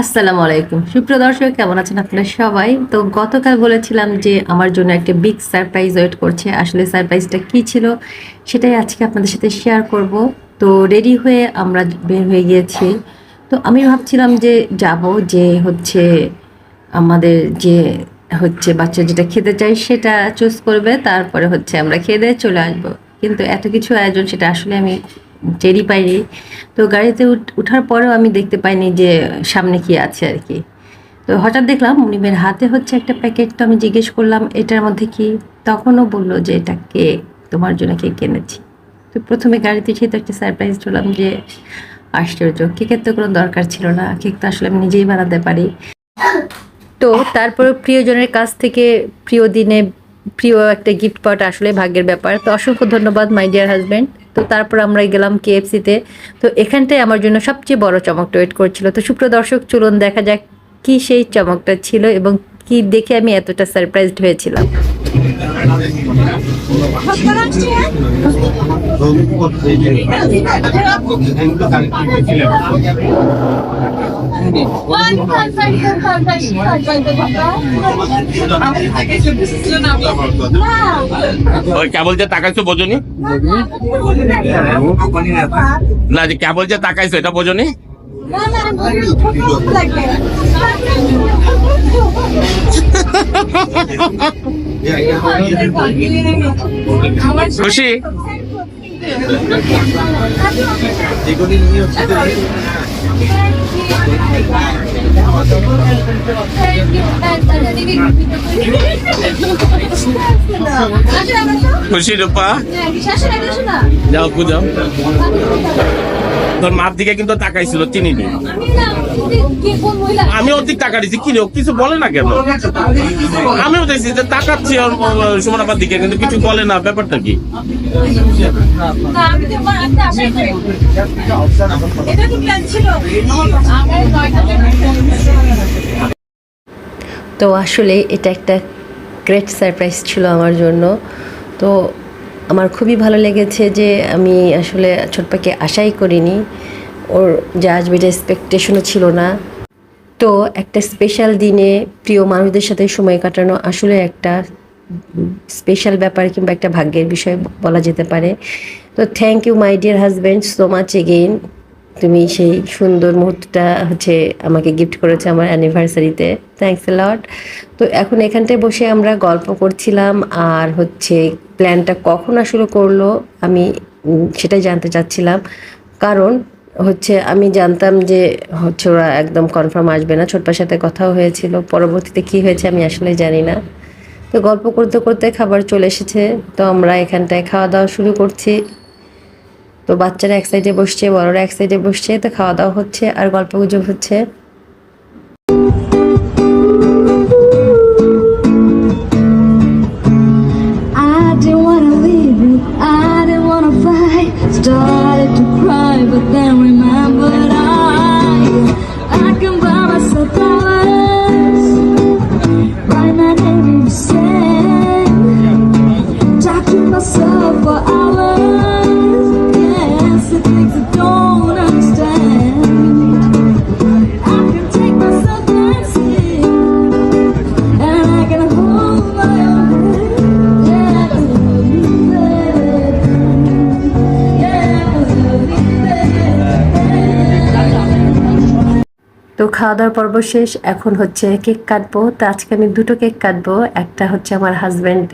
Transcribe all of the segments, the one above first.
আসসালামু আলাইকুম। সুপ্রিয় দর্শক, কেমন আছেন আপনারা সবাই? তো গতকাল বলেছিলাম যে আমার জন্য একটা বিগ সারপ্রাইজ ওয়েট করছে। আসলে সারপ্রাইজটা কি ছিল সেটাই আজকে আপনাদের সাথে শেয়ার করব। তো রেডি হয়ে আমরা বের হয়ে গিয়েছি। তো আমি ভাবছিলাম যে যাব, যে হচ্ছে আমাদের যে হচ্ছে বাচ্চা যেটা খেতে চাই সেটা চুজ করবে। তারপরে হচ্ছে আমরা খেয়ে দিয়ে চলে আসব। কিন্তু এত কিছু আয়োজন, সেটা আসলে আমি টেরি পাইনি। তো গাড়িতে উঠ- উঠার পরেও আমি দেখতে পাইনি যে সামনে কি আছে আর কি। তো হঠাৎ দেখলাম মুনিমের হাতে হচ্ছে একটা প্যাকেট। তো আমি জিজ্ঞেস করলাম, এটার মধ্যে কি? তখনও বলল যে, এটা কে? তোমার জন্য কে কিনেছি? তো প্রথমে গাড়িতে এসে তো একটা সারপ্রাইজ হলাম যে, আশ্চর্য, কেকের তো কোনো দরকার ছিল না। কেক তো আসলে আমি নিজেই বানাতে পারি। তো তারপরে প্রিয়জনের কাছ থেকে প্রিয় দিনে প্রিয় একটা গিফট পাওয়াটা আসলে ভাগ্যের ব্যাপার। তো অসংখ্য ধন্যবাদ মাই ডিয়ার হাজব্যান্ড তো তারপর আমরা গেলাম কেএফসিতে তো। এখানটায় আমার জন্য সবচেয়ে বড় চমকটা ওয়েট করছিল। তো সুপ্রিয় দর্শক, চলুন দেখা যাক কি সেই চমকটা ছিল এবং কি দেখে আমি এতটা সারপ্রাইজড হয়েছিলাম। কেবল যে তাকাইছো বোঝনি? না যে কেবল যে তাকাইছো এটা বোঝনি? খুশি? খুশি রূপা? যাও যাও তোর মার দিকে কিন্তু তাকাইছিল, চিনি নি আমি অধিক টাকা দিচ্ছি কি কিছু বলে না কেন? আমিও দেখছি যে তাকাচ্ছি ওর সুমন দিকে, কিন্তু কিছু বলে না, ব্যাপারটা কি? তো আসলে এটা একটা গ্রেট সারপ্রাইজ ছিল আমার জন্য। তো আমার খুবই ভালো লেগেছে যে আমি আসলে ছোটপাকে আশাই করিনি। ওর যা আসবে এটা এক্সপেকটেশনও ছিল না। তো একটা স্পেশাল দিনে প্রিয় মানুষদের সাথে সময় কাটানো আসলে একটা স্পেশাল ব্যাপার কিংবা একটা ভাগ্যের বিষয় বলা যেতে পারে। তো thank you my dear husband so much again তুমি সেই সুন্দর মুহূর্তটা হচ্ছে আমাকে গিফট করেছে আমার অ্যানিভার্সারিতে থ্যাংকস লট তো এখন এখানটায় বসে আমরা গল্প করছিলাম আর হচ্ছে প্ল্যানটা কখন আসলে করল আমি সেটাই জানতে চাচ্ছিলাম। কারণ হচ্ছে আমি জানতাম যে হচ্ছে ওরা একদম কনফার্ম আসবে না, ছোট্পার সাথে কথাও হয়েছিল, পরবর্তীতে কি হয়েছে আমি আসলে জানি না। তো গল্প করতে করতে খাবার চলে এসেছে, তো আমরা এখানটায় খাওয়া দাওয়া শুরু করছি। তো বাচ্চারা এক সাইডে বসছে, বড়রা এক সাইডে বসছে, তো খাওয়া দাওয়া হচ্ছে আর গল্প গুজব হচ্ছে। So for us খাওয়া দাওয়ার পর্ব শেষ। এখন হচ্ছে কেক কাটবো। তো আজকে আমি দুটো কেক কাটবো। একটা হচ্ছে আমার হাজব্যান্ড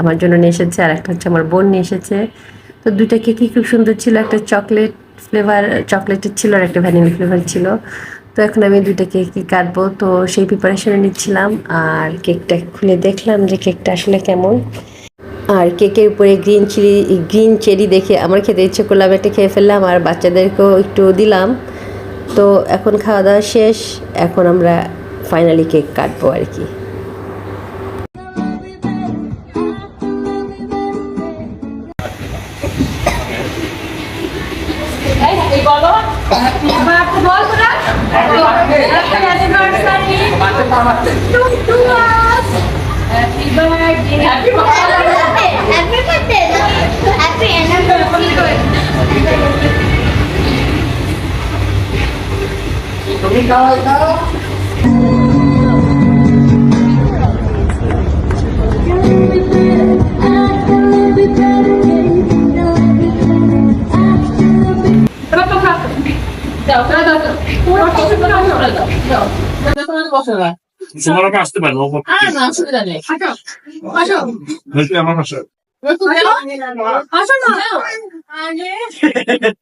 আমার জন্য নিয়ে এসেছে, আর একটা হচ্ছে আমার বোন নিয়ে এসেছে। তো দুইটা কেকই খুব সুন্দর ছিল। একটা চকলেট ফ্লেভার চকলেটের ছিল, আর একটা ভ্যানিলা ফ্লেভার ছিল। তো এখন আমি দুইটা কেকই কাটবো। তো সেই প্রিপারেশনে নিচ্ছিলাম। আর কেকটা খুলে দেখলাম যে কেকটা আসলে কেমন। আর কেকের উপরে গ্রিন চিলি গ্রিন চেরি দেখে আমার খেতে ইচ্ছে করলাম একটা খেয়ে ফেললাম। আর বাচ্চাদেরকেও একটু দিলাম। তো এখন খাওয়া দাওয়া শেষ, এখন আমরা ফাইনালি কেক কাটবো আর কি happy birthday happy birthday Happy birthday! Happy anniversary! সুমনাপা আসতে হয়েছে আমার পাশে হ্যাঁ দাদা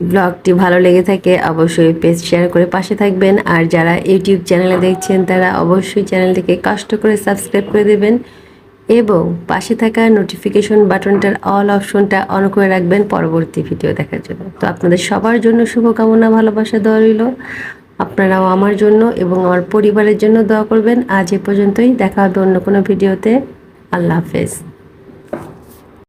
ব্লগটি ভালো লেগে থাকে অবশ্যই পেজ শেয়ার করে পাশে থাকবেন। আর যারা ইউটিউব চ্যানেলে দেখছেন, তারা অবশ্যই চ্যানেলটিকে কষ্ট করে সাবস্ক্রাইব করে দেবেন এবং পাশে থাকা নোটিফিকেশন বাটনটার অল অপশনটা অন করে রাখবেন পরবর্তী ভিডিও দেখার জন্য। তো আপনাদের সবার জন্য শুভকামনা, ভালোবাসা দেওয়া রইল। আপনারাও আমার জন্য এবং আমার পরিবারের জন্য দোয়া করবেন। আজ এ পর্যন্তই। দেখা হবে অন্য কোনো ভিডিওতে আল্লাহ হাফেজ।